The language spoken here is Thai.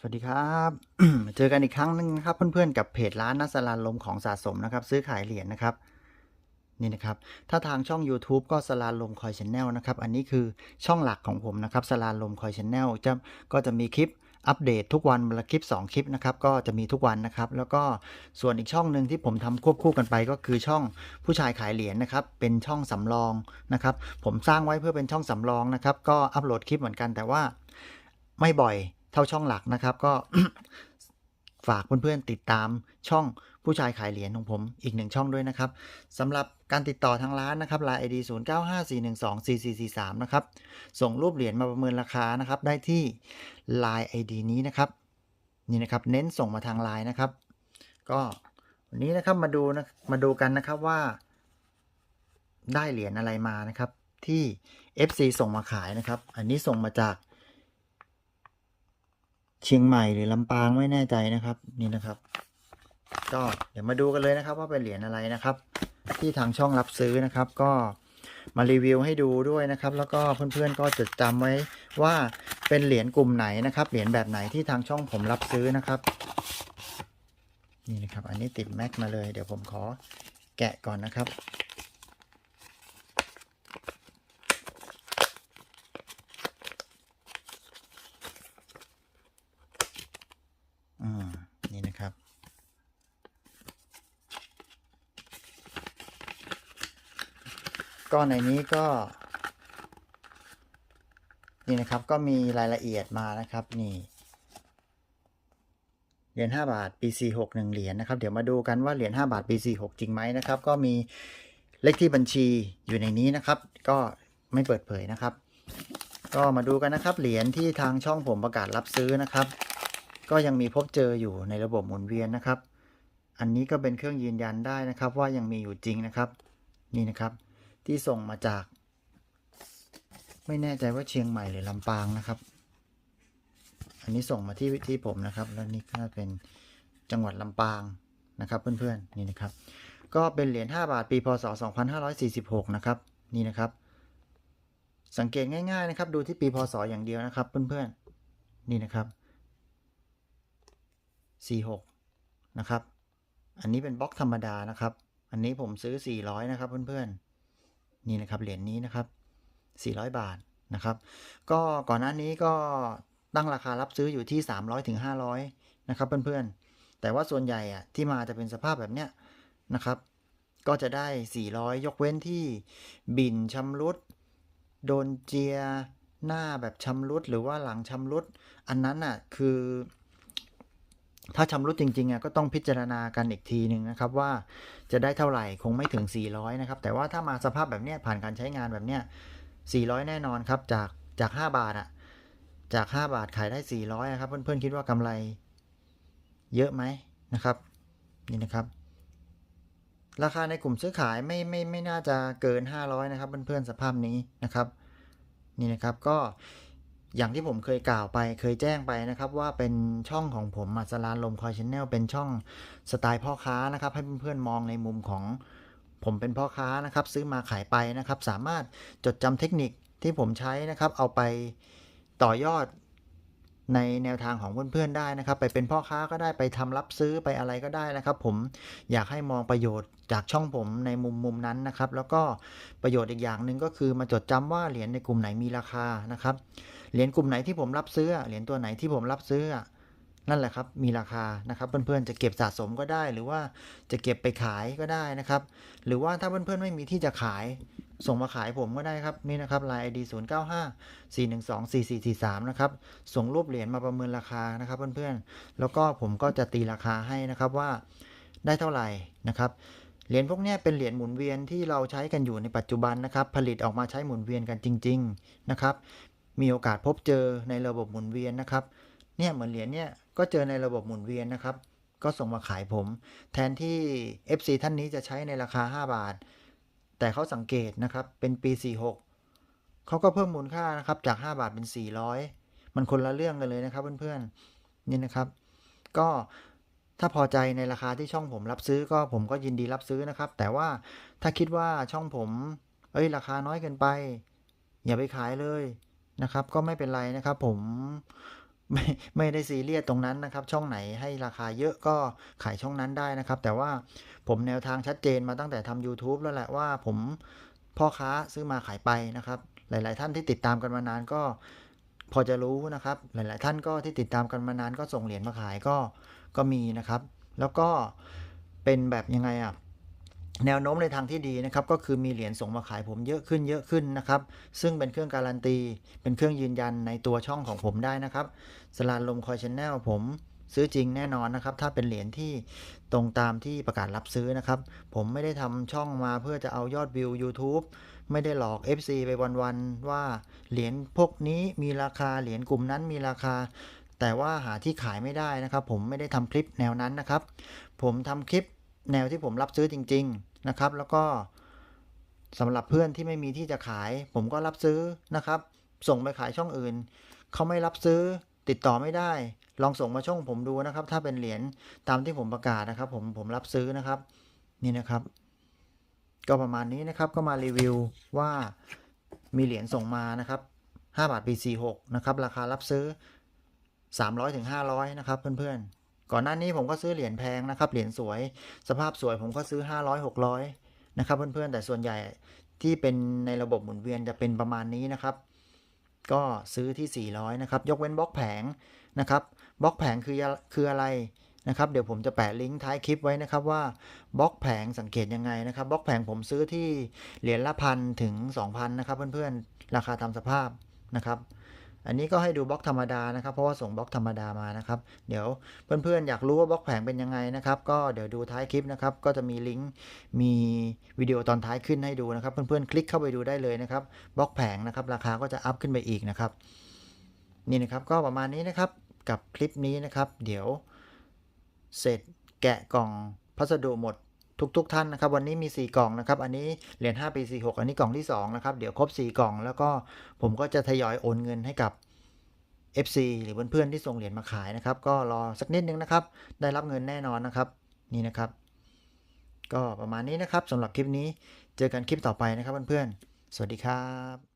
สวัสดีครับ เจอกันอีกครั้งหนึ่งนะครับ เพื่อนๆกับเพจร้านนัสลานลมของสะสมนะครับ ซื้อขายเหรียญนะครับนี่นะครับ ถ้าทางช่อง YouTube ก็สลานลมคอยชแนลนะครับ อันนี้คือช่องหลักของผมนะครับสลานลมคอยชแนลจะก็จะมีคลิปอัปเดตทุกวันละคลิป 2 คลิปนะครับ ก็จะมีทุกวันนะครับ แล้วก็ส่วนอีกช่องหนึ่งที่ผมทำควบคู่กันไปก็คือช่องผู้ชายขายเหรียญนะครับ เป็นช่องสำรองนะครับ ผมสร้างไว้เพื่อเป็นช่องสำรองนะครับ ก็อัปโหลดคลิปเหมือนกันแต่ว่าไม่บ่อย เท่าช่องหลักนะครับ ก็ฝากเพื่อนๆติดตามช่องผู้ชายขายเหรียญของผมอีกหนึ่งช่องด้วยนะครับสำหรับการติดต่อทางร้านนะครับ Line ID 0 9 5 4 1 2 4 4 4 3 นะครับ ส่งรูปเหรียญมาประเมินราคานะครับ ได้ที่ Line ID นี้นะครับ นี่นะครับ เน้นส่งมาทาง Line นะครับ ก็วันนี้นะครับมาดูนะมาดูกันนะครับว่า ได้เหรียญอะไรมานะครับ ที่ FC ส่งมาขายนะครับ อันนี้ส่งมาจาก เชียงใหม่หรือลำปางไม่แน่ใจนะครับนี่นะครับ ก็เดี๋ยวมาดูกันเลยนะครับ ว่าเป็นเหรียญอะไรนะครับ ที่ทางช่องรับซื้อนะครับ ก็มารีวิวให้ดูด้วยนะครับ แล้วก็เพื่อนๆก็จดจำไว้ว่าเป็นเหรียญกลุ่มไหนนะครับเหรียญแบบไหนที่ทางช่องผมรับซื้อนะครับนี่นะครับ อันนี้ติดแม็กมาเลย เดี๋ยวผมขอแกะก่อนนะครับ อ่า นี่นะครับ ก็ในนี้ก็ นี่นะครับก็มีรายละเอียดมานะครับนี่เหรียญ5บาทปี46หนึ่งเหรียญนะครับ เดี๋ยวมาดูกันว่าเหรียญ5บาทปี46จริงไหมนะครับ ก็มีเลขที่บัญชีอยู่ในนี้นะครับ ก็ไม่เปิดเผยนะครับ ก็มาดูกันนะครับ เหรียญที่ทางช่องผมประกาศรับซื้อนะครับ ก็ยังมีพบเจออยู่ในระบบหมุนเวียนนะครับ อันนี้ก็เป็นเครื่องยืนยันได้นะครับ ว่ายังมีอยู่จริงนะครับ นี่นะครับ ที่ส่งมาจาก ไม่แน่ใจว่าเชียงใหม่หรือลำปางนะครับ อันนี้ส่งมาที่ที่ผมนะครับ แล้วนี่ก็เป็นจังหวัดลำปางนะครับเพื่อนๆนี่นะครับ ก็เป็นเหรียญ5บาทปีพศ 2546 นะครับ นี่นะครับ สังเกตง่ายๆนะครับ ดูที่ปีพศอย่างเดียวนะครับ เพื่อนๆนี่นะครับ 46 นะครับ อันนี้เป็นบล็อกธรรมดานะครับ อันนี้ผมซื้อ 400 นะครับเพื่อนๆ นี่นะครับเหรียญนี้นะครับ 400 บาทนะครับ ก็ก่อนหน้านี้ก็ตั้งราคารับซื้ออยู่ที่ 300ถึง500 นะครับ เพื่อนๆ แต่ว่าส่วนใหญ่อะที่มาจะเป็นสภาพแบบเนี้ยนะครับ ก็จะได้ 400 ยกเว้นที่บินชำรุด โดนเจียหน้าแบบชำรุดหรือว่าหลังชำรุด อันนั้นอะคือ ถ้าชำรุดจริงๆอะก็ต้องพิจารณากันอีกทีหนึ่งนะครับว่าจะได้เท่าไหร่คงไม่ถึง 400 นะครับ แต่ว่าถ้ามาสภาพแบบเนี้ยผ่านการใช้งานแบบเนี้ย 400 แน่นอนครับจากจาก 5 บาทอะจาก 5 บาทขายได้ 400นะครับ เพื่อนๆคิดว่ากำไรเยอะไหมนะครับ นี่นะครับ ราคาในกลุ่มซื้อขายไม่ไม่ไม่น่าจะเกิน 500 นะครับ เพื่อนๆสภาพนี้นะครับ นี่นะครับก็ อย่างที่ผมเคยกล่าวไปเคยแจ้งไปนะครับว่าเป็นช่องของผมมาสลานลมคอยชแนลเป็นช่องสไตล์พ่อค้านะครับ ให้เพื่อนๆมองในมุมของผมเป็นพ่อค้านะครับ ซื้อมาขายไปนะครับ สามารถจดจำเทคนิคที่ผมใช้นะครับ เอาไปต่อยอดในแนวทางของเพื่อนๆได้นะครับ ไปเป็นพ่อค้าก็ได้ไปทำรับซื้อไปอะไรก็ได้นะครับ ผมอยากให้มองประโยชน์จากช่องผมในมุมมุมนั้นนะครับ แล้วก็ประโยชน์อีกอย่างหนึ่งก็คือมาจดจำว่าเหรียญในกลุ่มไหนมีราคานะครับ เหรียญกลุ่มไหนที่ผมรับซื้อเหรียญตัวไหนที่ผมรับซื้อ นั่นแหละครับ มีราคานะครับเพื่อนๆจะเก็บสะสมก็ได้ หรือว่าจะเก็บไปขายก็ได้นะครับ หรือว่าถ้าเพื่อนๆไม่มีที่จะขายส่งมาขายผมก็ได้ครับนี่นะครับ Line ID 0 9 5 4 1 2 4 4 4 3นะครับส่งรูปเหรียญมาประเมินราคานะครับ เพื่อนๆ แล้วก็ผมก็จะตีราคาให้นะครับว่าได้เท่าไหร่นะครับเหรียญพวกนี้เป็นเหรียญหมุนเวียนที่เราใช้กันอยู่ในปัจจุบันนะครับ ผลิตออกมาใช้หมุนเวียนกันจริง ๆนะครับ มีโอกาสพบเจอในระบบหมุนเวียนนะครับ เนี่ยเหมือนเหรียญเนี่ยก็เจอในระบบหมุนเวียนนะครับ ก็ส่งมาขายผม แทนที่ FC ท่านนี้จะใช้ในราคา 5 บาท แต่เขาสังเกตนะครับ เป็นปี 46 เขาก็เพิ่มมูลค่านะครับจาก 5 บาทเป็น 400 มันคนละเรื่องกันเลยนะครับเพื่อนๆ นี่นะครับ ก็ถ้าพอใจในราคาที่ช่องผมรับซื้อก็ผมก็ยินดีรับซื้อนะครับ แต่ว่าถ้าคิดว่าช่องผม เอ้ยราคาน้อยเกินไป อย่าไปขายเลย นะครับ ก็ไม่เป็นไรนะครับ ผมไม่ไม่ได้ซีเรียสตรงนั้นนะครับ ช่องไหนให้ราคาเยอะก็ขายช่องนั้นได้นะครับ แต่ว่าผมแนวทางชัดเจนมาตั้งแต่ทำ YouTube แล้วแหละว่าผมพ่อค้าซื้อมาขายไปนะครับ หลาย ๆ ท่านที่ติดตามกันมานานก็พอจะรู้นะครับ หลาย ๆ ท่านก็ที่ติดตามกันมานานก็ส่งเหรียญมาขายก็ก็มีนะครับ แล้วก็เป็นแบบยังไงอะ แนวโน้มในทางที่ดีนะครับก็คือมีเหรียญส่งมาขายผมเยอะขึ้นเยอะขึ้นนะครับ ซึ่งเป็นเครื่องการันตี เป็นเครื่องยืนยันในตัวช่องของผมได้นะครับสลานลมคอยชแนลผมซื้อจริงแน่นอนนะครับ ถ้าเป็นเหรียญที่ตรงตามที่ประกาศรับซื้อนะครับ ผมไม่ได้ทำช่องมาเพื่อจะเอายอดวิว YouTube ไม่ได้หลอก FC ไปวันๆว่าเหรียญพวกนี้มีราคาเหรียญกลุ่มนั้นมีราคา แต่ว่าหาที่ขายไม่ได้นะครับ ผมไม่ได้ทำคลิปแนวนั้นนะครับ ผมทำคลิปแนวที่ผมรับซื้อจริง ๆ นะครับ แล้วก็สำหรับเพื่อนที่ไม่มีที่จะขาย ผมก็รับซื้อนะครับ ส่งไปขายช่องอื่น เขาไม่รับซื้อติดต่อไม่ได้ ลองส่งมาช่องผมดูนะครับ ถ้าเป็นเหรียญตามที่ผมประกาศนะครับ ผมผมรับซื้อนะครับ นี่นะครับ ก็ประมาณนี้นะครับก็มารีวิวว่ามีเหรียญส่งมานะครับ5บาทปี46นะครับ ราคารับซื้อ 300ถึง500 นะครับเพื่อนๆ ก่อนหน้านี้ผมก็ซื้อเหรียญแพงนะครับ เหรียญสวย สภาพสวยผมก็ซื้อ 500 600 นะครับ เพื่อนๆ แต่ส่วนใหญ่ที่เป็นในระบบหมุนเวียนจะเป็นประมาณนี้นะครับ ก็ซื้อที่ 400 นะครับ ยกเว้นบล็อกแผงนะครับ บล็อกแผงคือคืออะไรนะครับ เดี๋ยวผมจะแปะลิงก์ท้ายคลิปไว้นะครับว่าบล็อกแผงสังเกตยังไงนะครับ บล็อกแผงผมซื้อที่เหรียญละพันถึง 2,000 นะครับ เพื่อนๆ ราคาตามสภาพนะครับ อันนี้ก็ให้ดูบล็อกธรรมดานะครับ เพราะว่าส่งบล็อกธรรมดามานะครับ เดี๋ยวเพื่อนๆอยากรู้ว่าบล็อกแผงเป็นยังไงนะครับ ก็เดี๋ยวดูท้ายคลิปนะครับ ก็จะมีลิงก์มีวิดีโอตอนท้ายขึ้นให้ดูนะครับ เพื่อนๆคลิกเข้าไปดูได้เลยนะครับบล็อกแผงนะครับ ราคาก็จะอัพขึ้นไปอีกนะครับ นี่นะครับก็ประมาณนี้นะครับกับคลิปนี้นะครับ เดี๋ยวเสร็จแกะกล่องพัสดุหมด ทุกๆทท่านนะครับวันนี้มี 4 กล่องนะครับอันนี้เหรียญ5ปี46 อันนี้กล่องที่2นะครับเดี๋ยวครบ 4 กล่อง แล้วก็ผมก็จะทยอยโอนเงินให้กับ FC หรือเพื่อนๆที่ส่งเหรียญมาขายนะครับ ก็รอสักนิดนึงนะครับ ได้รับเงินแน่นอนนะครับ นี่นะครับ ก็ประมาณนี้นะครับสำหรับคลิปนี้เจอกันคลิปต่อไปนะครับเพื่อนๆสวัสดีครับ